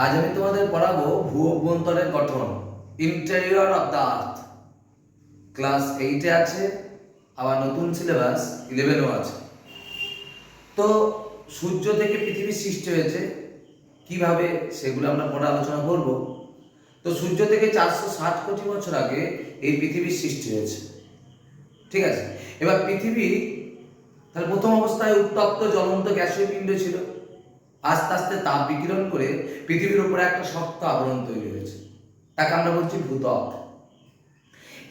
আজ আমি তোমাদের পড়াবো ভূ অভ্যন্তরের গঠন interior of the earth class এইটে আছে, আবার নতুন সিলেবাস ইলেভেনও আছে। তো সূর্য থেকে পৃথিবী সৃষ্টি হয়েছে, কীভাবে সেগুলো আমরা পরে আলোচনা করব। তো সূর্য থেকে চারশো ষাট কোটি বছর আগে এই পৃথিবীর সৃষ্টি হয়েছে। ঠিক আছে? এবার পৃথিবী তাহলে প্রথম অবস্থায় উত্তপ্ত জ্বলন্ত গ্যাসীয় পিণ্ড ছিল। আস্তে আস্তে তাপ বিকিরণ করে পৃথিবীর উপরে একটা শক্ত আবরণ তৈরি হয়েছে। তাকে আমরা বলছি ভূত্বক।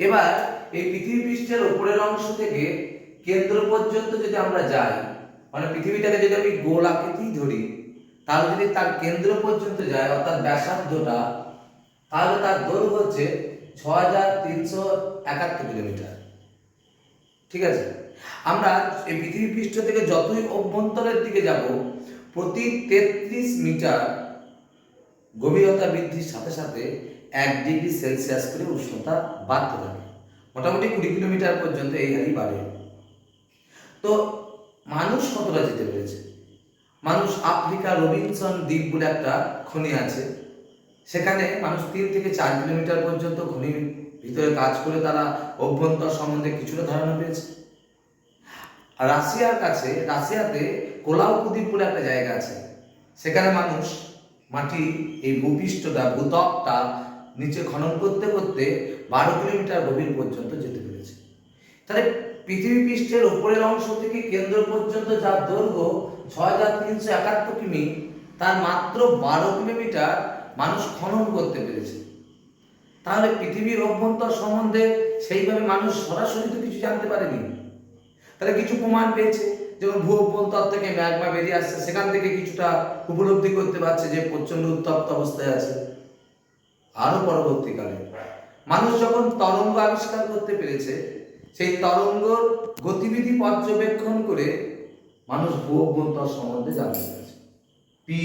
এবার এই পৃথিবী পৃষ্ঠের উপরের অংশ থেকে কেন্দ্র পর্যন্ত যদি আমরা যাই মানে পৃথিবীটাকে যদি আমি গোল আকৃতি ধরি, তাহলে যদি তার কেন্দ্র পর্যন্ত যায়, অর্থাৎ ব্যাসার্ধটা, তাহলে তার দৈর্ঘ্য হচ্ছে ছ হাজার তিনশো একাত্তর কিলোমিটার। ঠিক আছে? আমরা এই পৃথিবী পৃষ্ঠ থেকে যতই অভ্যন্তরের দিকে যাব প্রতি তেত্রিশ মিটার গভীরতা বৃদ্ধির সাথে সাথে এক ডিগ্রি সেলসিয়াস করে উষ্ণতা বাড়তে থাকে। মোটামুটি কুড়ি কিলোমিটার পর্যন্ত এই হারই বাড়ে। তো মানুষ কতটা যেতে পেরেছে? মানুষ আফ্রিকা রবিনসন দ্বীপ বলে একটা খনি আছে। সেখানে মানুষ তিন থেকে চার কিলোমিটার পর্যন্ত খনির ভিতরে কাজ করে তারা অভ্যন্তর সম্বন্ধে কিছুটা ধারণা পেয়েছে। রাশিয়ার কাছে, রাশিয়াতে কোলাউকুদ্বীপ বলে একটা জায়গা আছে। সেখানে মানুষ মাটি, এই ভূপৃষ্ঠটা ভূতকটা নিচে খনন করতে করতে বারো কিলোমিটার গভীর পর্যন্ত যেতে পেরেছে। তাহলে পৃথিবী পৃষ্ঠের উপরের অংশ থেকে কেন্দ্র পর্যন্ত যার দৈর্ঘ্য ছয় হাজার তিনশো একাত্তর কিমি, তার মাত্র বারো কিলোমিটার মানুষ খনন করতে পেরেছে। তাহলে পৃথিবীর অভ্যন্তর সম্বন্ধে সেইভাবে মানুষ সরাসরি তো কিছু জানতে পারেনি। তাহলে কিছু প্রমাণ পেয়েছে। যেমন ভূ অভ্যন্তর থেকে ম্যাগমা বেরিয়ে আসছে, সেখান থেকে কিছুটা উপলব্ধি করতে পারছে যে প্রচণ্ড উত্তপ্ত অবস্থায় আছে। আরও পরবর্তীকালে, মানুষ যখন তরঙ্গ আবিষ্কার করতে পেরেছে, সেই তরঙ্গর গতিবিধি পর্যবেক্ষণ করে মানুষ ভূ অভ্যন্তর সম্বন্ধে জানতে পেরেছে। পি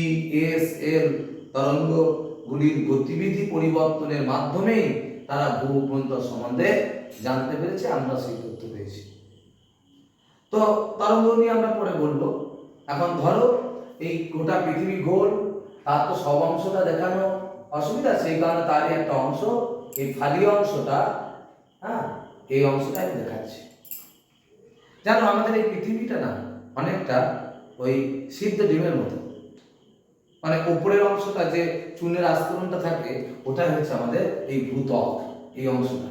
এস এল তরঙ্গগুলির গতিবিধি পরিবর্তনের মাধ্যমেই তারা ভূ অভ্যন্তর সম্বন্ধে জানতে পেরেছে। আমরা সেই তথ্য পেয়েছি। তো তরঙ্গ নিয়ে আমরা পরে বলব। এখন ধরো, এই গোটা পৃথিবী গোল, তার তো সব অংশটা দেখানো অসুবিধা, সেই কারণে তারই একটা অংশ, এই ফালি অংশটা হ্যাঁ এই অংশটা আমি দেখাচ্ছি। জানো, আমাদের এই পৃথিবীটা না অনেকটা ওই সিদ্ধ ডিমের মতো। মানে উপরের অংশটা যে চুনের আস্তরণটা থাকে, ওটাই হচ্ছে আমাদের এই ভূতক, এই অংশটা।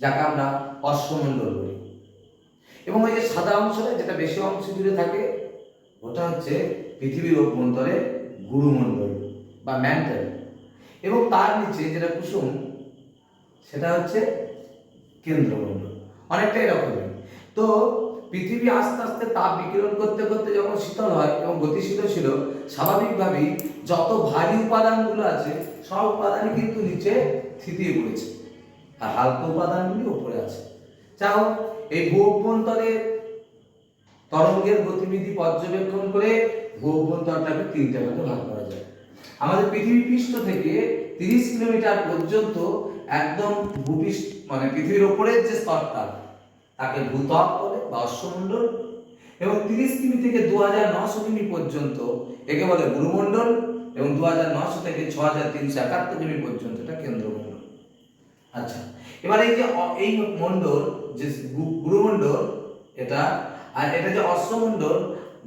যাকে আমরা অশ্বমণ্ডল বলি। এবং ওই যে সাদা অংশটা যেটা বেশি অংশ জুড়ে থাকে, ওটা হচ্ছে পৃথিবীর অভ্যন্তরে গুরুমণ্ডল বা ম্যান্টেল। এবং তার নিচে যেটা কুসুম, সেটা হচ্ছে কেন্দ্রমণ্ডল। অনেকটা এরকমই তো পৃথিবী আস্তে আস্তে তাপ বিকিরণ করতে করতে যখন শীতল হয় এবং গতিশীল ছিল, স্বাভাবিকভাবেই যত ভারী উপাদানগুলো আছে, সব উপাদানই কিন্তু নিচে থিতিয়ে পড়েছে। আর হালকা উপাদানগুলি উপরে আছে। হোক এই ভূ অভ্যন্তরের তরঙ্গের গতিবিধি পর্যবেক্ষণ করে ভূ অভ্যন্তরটাকে তিনটে ভাগে ভাগ করা যায়। আমাদের পৃথিবী পৃষ্ঠ থেকে তিরিশ কিলোমিটার পর্যন্ত একদম ভূপৃষ্ঠ মানে পৃথিবীর ওপরের যে স্তরটা, তাকে ভূত্বক বলে বা অশ্বমণ্ডল, এবং তিরিশ কিমি থেকে দু হাজার নশো কিমি পর্যন্ত একে বলে গুরুমণ্ডল, এবং দু হাজার নশো থেকে ছ হাজার তিনশো একাত্তর কিমি পর্যন্ত এটা কেন্দ্রমণ্ডল। আচ্ছা এবার এই যে, এই মণ্ডল যে গুরুমণ্ডল, এটা, আর এটা যে অশ্বমণ্ডল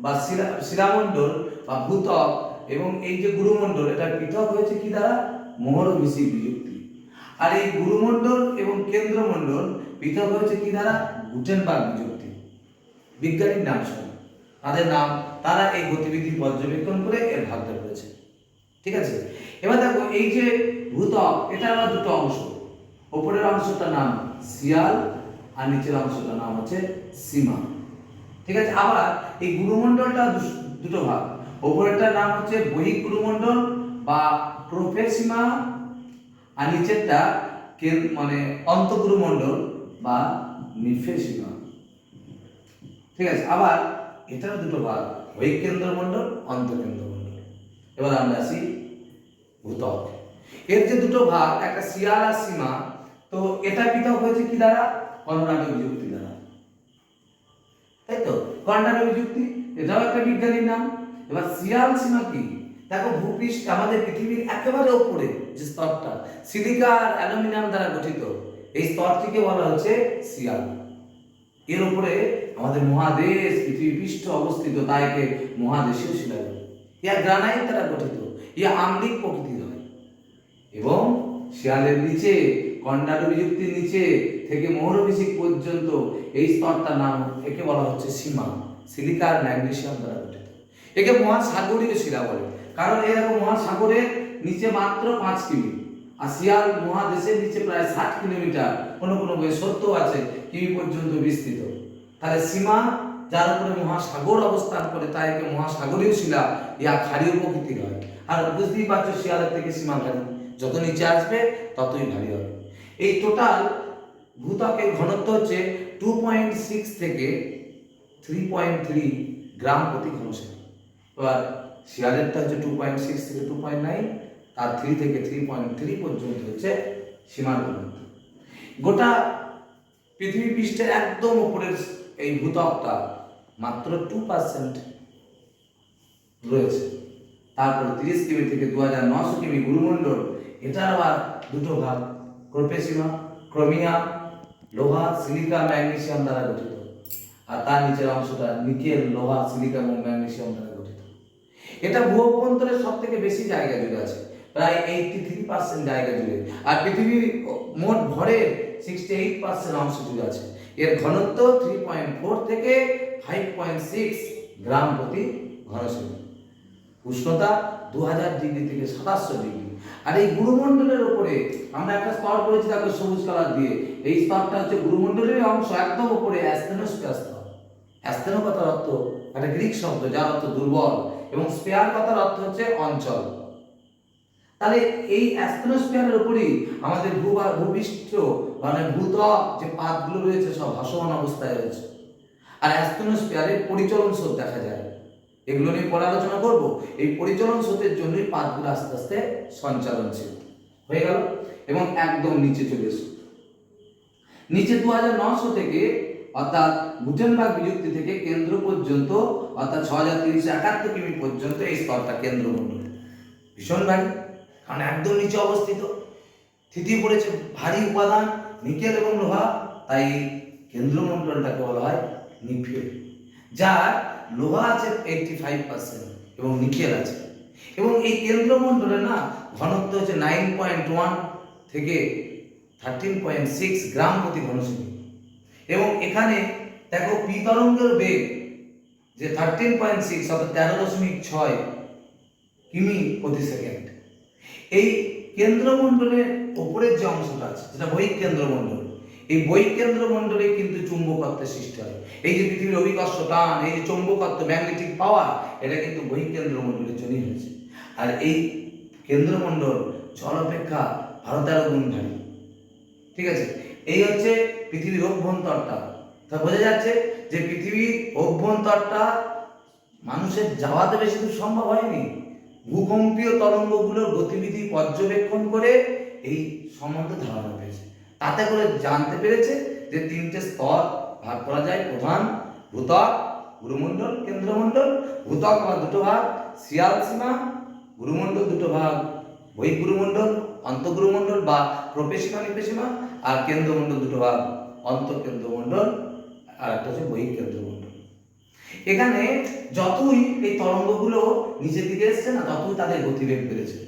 বা শিরা শিরামণ্ডল বা ভূতক এবং এই যে গুরুমণ্ডল, এটা পৃথক হয়েছে কি দ্বারা? মোহরভিষি বিযুক্তি। আর এই গুরুমণ্ডল এবং কেন্দ্রমণ্ডল পৃথক হয়েছে কি দ্বারা? গুটেনবার্গ বিযুক্তি। বিজ্ঞানীর নাম শুনুন। তাদের নাম, তারা এই গতিবিধি পর্যবেক্ষণ করে এর ভাগটা করেছে ঠিক আছে? এবার দেখো, এই যে ভূতক, এটা আবার দুটো অংশ। ওপরের অংশটার নাম শিয়াল আর নিচের অংশটার নাম হচ্ছে সীমা। ঠিক আছে, আবার এই গুরুমণ্ডলটা দুটো ভাগ। উপরেরটার নাম হচ্ছে বহিক গুরুমণ্ডল বা প্রোফেসিমা আর নিচেরটা মানে অন্তগুরুমণ্ডল বা নিফেসিমা ঠিক আছে, আবার এটারও দুটো ভাগ বহিক কেন্দ্রমণ্ডল অন্তকেন্দ্রমণ্ডল এবার আমরা আসি ভূতক এর যে দুটো ভাগ, একটা শিয়াল আর সীমা, তো এটা পৃথক হয়েছে কি দ্বারা? কর্ণাটক যুক্তি দ্বারা তাই তো? যুক্তি এটাও একটা বিজ্ঞানীর নাম। এবার সীমা কি? দেখো, ভূপৃষ্ঠ, আমাদের পৃথিবীর একেবারে ওপরে যে স্তরটা, সিলিকা আর অ্যালুমিনিয়াম দ্বারা গঠিত, এই স্তরটিকে বলা হচ্ছে সিয়াল। এর উপরে আমাদের মহাদেশ পৃথিবী পৃষ্ঠ অবস্থিত তাই একে মহাদেশীয় শিলা ইয়া গ্রানাইট দ্বারা গঠিত ইয়া আম্লিক প্রকৃতির হয়। এবং শিয়ালের নিচে বিযুক্তির নিচে থেকে মৌরবিসিক পর্যন্ত এই স্তরটার নাম একে বলা হচ্ছে সীমা, সিলিকা আর ম্যাগনেসিয়াম দ্বারা গঠিত। একে মহাসাগরীয় শিলা বলে। কারণ এরকম মহাসাগরের নিচে মাত্র পাঁচ কিমি শিয়াল মহাদেশের নিচে প্রায় ষাট কিলোমিটার। কোনো কোনো সত্য আছে, কিমি পর্যন্ত বিস্তৃত। তাহলে সীমা, যার উপরে মহাসাগর অবস্থান করে, তাই একে মহাসাগরীয় শিলা ইয়া ক্ষারীয় প্রকৃতির হয়। আর বুঝতেই পারছ শিয়ালের থেকে সীমা ভারী। যত নিচে আসবে, ততই ভারী হবে। এই টোটাল ভূত্বকের ঘনত্ব হচ্ছে টু পয়েন্ট সিক্স থেকে থ্রি পয়েন্ট থ্রি গ্রাম প্রতি ঘনসেমি এবার শিয়ালেরটা হচ্ছে টু পয়েন্ট সিক্স থেকে টু পয়েন্ট নাইন আর থ্রি থেকে থ্রি পয়েন্ট থ্রি পর্যন্ত হচ্ছে সীমার ঘনত্ব। গোটা পৃথিবী পৃষ্ঠের একদম উপরের এই ভূত্বকটা মাত্র টু পার্সেন্ট রয়েছে। তারপর তিরিশ কিমি থেকে দু হাজার নশো কিমি গুরুমণ্ডল, এটার আবার দুটো ভাগ ক্রোপেসিমা ক্রোমিয়া লোহা সিলিকা ম্যাগনেসিয়াম দ্বারা গঠিত। আর তার নিচের অংশটা নিকেল, লোহা, সিলিকা এবং ম্যাগনেসিয়াম দ্বারা গঠিত। এটা ভূ অভ্যন্তরের সব থেকে বেশি জায়গা জুড়ে আছে, প্রায় এইটটি থ্রি পার্সেন্ট জায়গা জুড়ে। আর পৃথিবীর মোট ভরের সিক্সটি এইট পার্সেন্ট অংশ জুড়ে আছে। এর ঘনত্ব থ্রি পয়েন্ট ফোর থেকে ফাইভ পয়েন্ট সিক্স গ্রাম প্রতি ঘনসেমি উষ্ণতা দু হাজার ডিগ্রি থেকে সাতাশশো ডিগ্রি। আর এই গুরুমণ্ডলের উপরে আমরা একটা স্তর করেছি দেখো সবুজ কালার দিয়ে। এই স্তরটা হচ্ছে গুরুমণ্ডলের অংশ, একদম উপরে অ্যাস্থেনোস্ফিয়ার স্তর। অ্যাস্থেনো কথার অর্থ একটা গ্রিক শব্দ, যার অর্থ দুর্বল, এবং স্পেয়ার কথার অর্থ হচ্ছে অঞ্চল। তাহলে এই অ্যাস্থেনোস্ফিয়ারের উপরেই আমাদের ভূ ভূপৃষ্ঠ মানে ভূত্বক যে পাতগুলো রয়েছে সব ভাসমান অবস্থায় রয়েছে। আর অ্যাস্থেনোস্ফিয়ারের পরিচলন স্রোত দেখা যায়। এগুলো নিয়ে পরে আলোচনা করব। এই পরিচলন স্রোতের জন্যই পাতগুলো আস্তে আস্তে সঞ্চালনশীল হয়ে গেল? এবং একদম নিচে চলে এসো। নিচে দু হাজার নশো থেকে অর্থাৎ গুটেনবার্গ বিযুক্তি থেকে কেন্দ্র পর্যন্ত, অর্থাৎ ছ হাজার তিনশো একাত্তর কিমি পর্যন্ত এই স্তরটা কেন্দ্রমণ্ডল। ভীষণ ভারী, কারণ একদম নিচে অবস্থিত। থিতিয়ে পড়েছে ভারী উপাদান, নিকেল এবং লোহা, তাই কেন্দ্রমণ্ডলটাকে বলা হয় নিফিল। যার লোহা আছে এইটটি ফাইভ পার্সেন্ট এবং নিকেল আছে, এবং এই কেন্দ্রমণ্ডলে না ঘনত্ব হচ্ছে নাইন পয়েন্ট ওয়ান থেকে থার্টিন পয়েন্ট সিক্স গ্রাম প্রতি ঘনসেমি এবং এখানে দেখো পি তরঙ্গের বেগ যে থার্টিন পয়েন্ট সিক্স অর্থাৎ তেরো দশমিক ছয় কিমি প্রতি সেকেন্ড। এই কেন্দ্রমণ্ডলের ওপরের যে অংশটা আছে, যেটা বহিক কেন্দ্রমণ্ডল এই বহিক কেন্দ্রমণ্ডলে কিন্তু চুম্বকত্বের সৃষ্টি হয়। এই যে পৃথিবীর অভিকর্ষ টান এই যে চুম্বকত্ব, ম্যাগনেটিক পাওয়ার, এটা কিন্তু বহিক কেন্দ্রমণ্ডলের জন্যই হয়েছে। আর এই কেন্দ্রমণ্ডল জল অপেক্ষা ভারতের তেরো গুণ ভারী ঠিক আছে? এই হচ্ছে পৃথিবীর অভ্যন্তরটা। তা বোঝা যাচ্ছে যে পৃথিবীর অভ্যন্তরটা মানুষের যাওয়াতে বেশি দূর সম্ভব হয়নি। ভূকম্পীয় তরঙ্গগুলোর গতিবিধি পর্যবেক্ষণ করে এই সম্বন্ধে ধারণা পেয়েছে। তাতে করে জানতে পেরেছে যে তিনটে স্তর ভাগ করা যায়। প্রধান ভূতক, গুরুমণ্ডল, কেন্দ্রমণ্ডল। ভূতক আবার দুটো ভাগ, শিয়াল সীমা, গুরুমণ্ডল দুটো ভাগ বহিগুরুমণ্ডল অন্তগুরুমণ্ডল বা প্রপেশিমা নিপেশিমা আর কেন্দ্রমণ্ডল দুটো ভাগ, অন্তঃকেন্দ্রমণ্ডল আর একটা হচ্ছে বহিকেন্দ্রমণ্ডল এখানে যতই এই তরঙ্গগুলো নিচের দিকে এসছে না, ততই তাদের গতিবেগ বেড়েছে।